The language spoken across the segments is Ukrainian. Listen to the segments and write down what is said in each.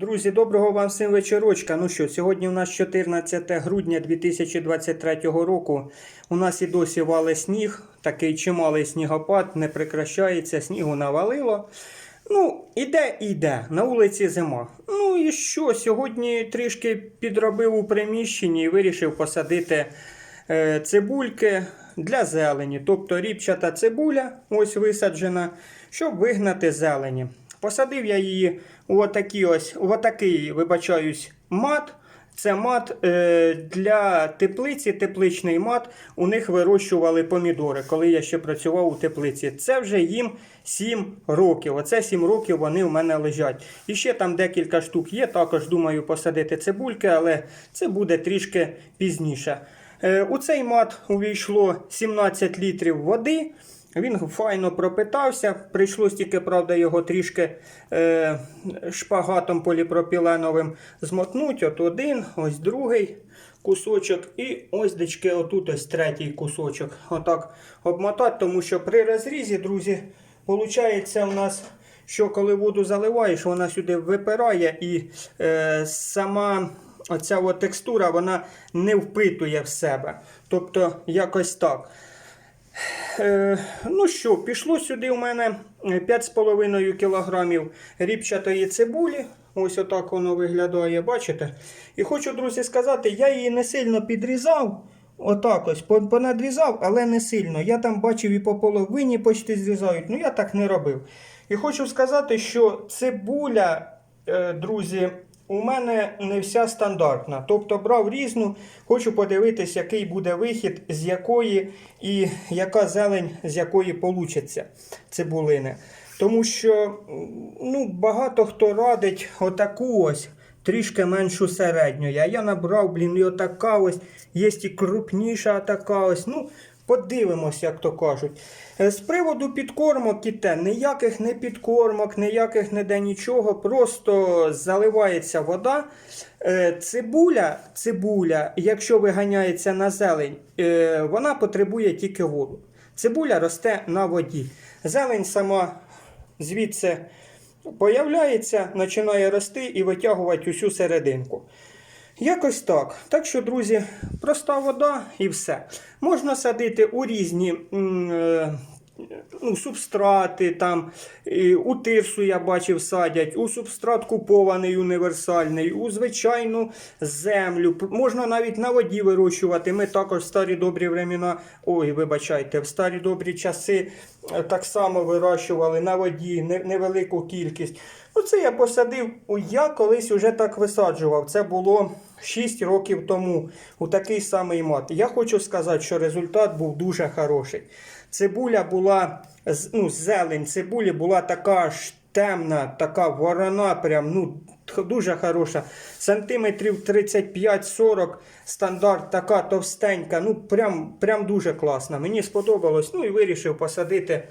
Друзі, доброго вам всім вечорочка. Ну що, сьогодні у нас 14 грудня 2023 року. У нас і досі вале сніг, такий чималий снігопад, не прекращається, снігу навалило. Ну, іде, іде, на вулиці зима. Ну і що? Сьогодні трішки підробив у приміщенні і вирішив посадити е, цибульки для зелені. Тобто ріпчата цибуля, ось висаджена, щоб вигнати зелені. Посадив я її у отакий ось, у отакий, вибачаюсь, мат. Це мат е, для теплиці, тепличний мат. У них вирощували помідори, коли я ще працював у теплиці. Це вже їм 7 років. Оце 7 років вони в мене лежать. І ще там декілька штук є. Також думаю посадити цибульки, але це буде трішки пізніше. Е, у цей мат увійшло 17 літрів води. Він файно пропитався. Прийшлось тільки, правда, його трішки е, шпагатом поліпропіленовим змотнуть. От один, ось другий кусочок. І ось дечки, отут ось третій кусочок. Отак обмотати, тому що при розрізі, друзі, виходить у нас. Що коли воду заливаєш, вона сюди випирає і е, сама оця от текстура вона не впитує в себе. Тобто якось так. Е, ну що, пішло сюди у мене 5,5 кг ріпчатої цибулі. Ось отак воно виглядає, бачите? І хочу, друзі, сказати, я її не сильно підрізав. Отак ось понадрізав, але не сильно. Я там бачив і по половині почти зрізають. Ну я так не робив. І хочу сказати, що цибуля, е, друзі, у мене не вся стандартна. Тобто брав різну, хочу подивитись, який буде вихід, з якої і яка зелень, з якої получиться цибулини. Тому що ну, багато хто радить отаку ось. Трішки меншу середню. Я набрав, блін, і отака ось, є і крупніша така ось. Ну, подивимось, як то кажуть. Е, З приводу підкормок і те, ніяких не підкормок, ніяких не де нічого, просто заливається вода. Е, Цибуля, цибуля, якщо виганяється на зелень, е, вона потребує тільки воду. Цибуля росте на воді. Зелень сама звідси появляється, починає рости і витягувати усю серединку. Якось так. Так що, друзі, проста вода і все. Можна садити у різні м, е, ну, субстрати, там, і у тирсу я бачив садять, у субстрат купований універсальний, у звичайну землю. Можна навіть на воді вирощувати. Ми також в старі добрі времена, ой, вибачайте, в старі добрі часи е, так само вирощували на воді невелику кількість. Ну, це я посадив, я колись вже так висаджував. Це було 6 років тому у такий самий мат. Я хочу сказати, що результат був дуже хороший. Цибуля була, ну, зелень цибулі була така ж темна, така ворона, прям, ну, дуже хороша. Сантиметрів 35-40 стандарт, така товстенька. Ну, прям, прям дуже класна. Мені сподобалось. Ну і вирішив посадити.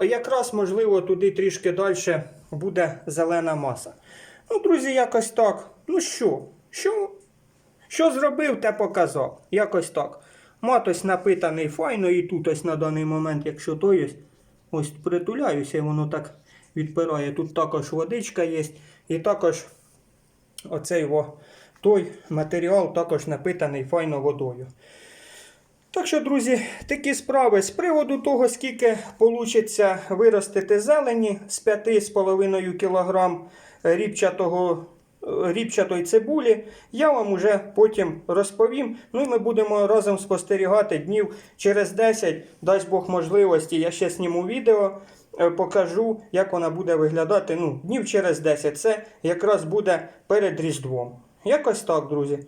Якраз, можливо, туди трішки далі буде зелена маса. Ну, друзі, якось так. Ну що? Що? Що зробив, те показав. Якось так. Мат ось напитаний файно, і тут ось на даний момент, якщо то є, ось притуляюся, і воно так відпирає. Тут також водичка є, і також оцей во, той матеріал також напитаний файно водою. Так що, друзі, такі справи з приводу того, скільки вийде виростити зелені з 5,5 кг ріпчатого, ріпчатої цибулі, я вам уже потім розповім. Ну і ми будемо разом спостерігати днів через 10, дасть Бог можливості. Я ще зніму відео, е, покажу, як вона буде виглядати. Ну, днів через 10. Це якраз буде перед Різдвом. Якось так, друзі.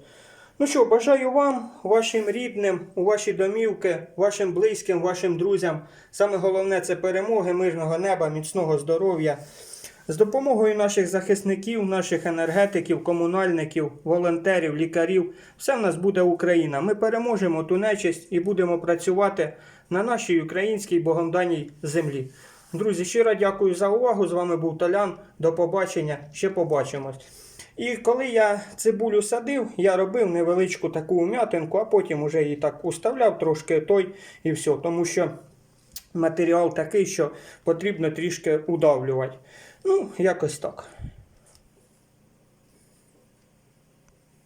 Ну що, бажаю вам, вашим рідним, у ваші домівки, вашим близьким, вашим друзям. Саме головне це перемоги, мирного неба, міцного здоров'я. З допомогою наших захисників, наших енергетиків, комунальників, волонтерів, лікарів, все в нас буде Україна. Ми переможемо ту нечисть і будемо працювати на нашій українській богомданій землі. Друзі, щиро дякую за увагу. З вами був Толян. До побачення. Ще побачимось. І коли я цибулю садив, я робив невеличку таку ум'ятинку, а потім уже її так уставляв трошки той і все. Тому що матеріал такий, що потрібно трішки удавлювати. Ну, якось так.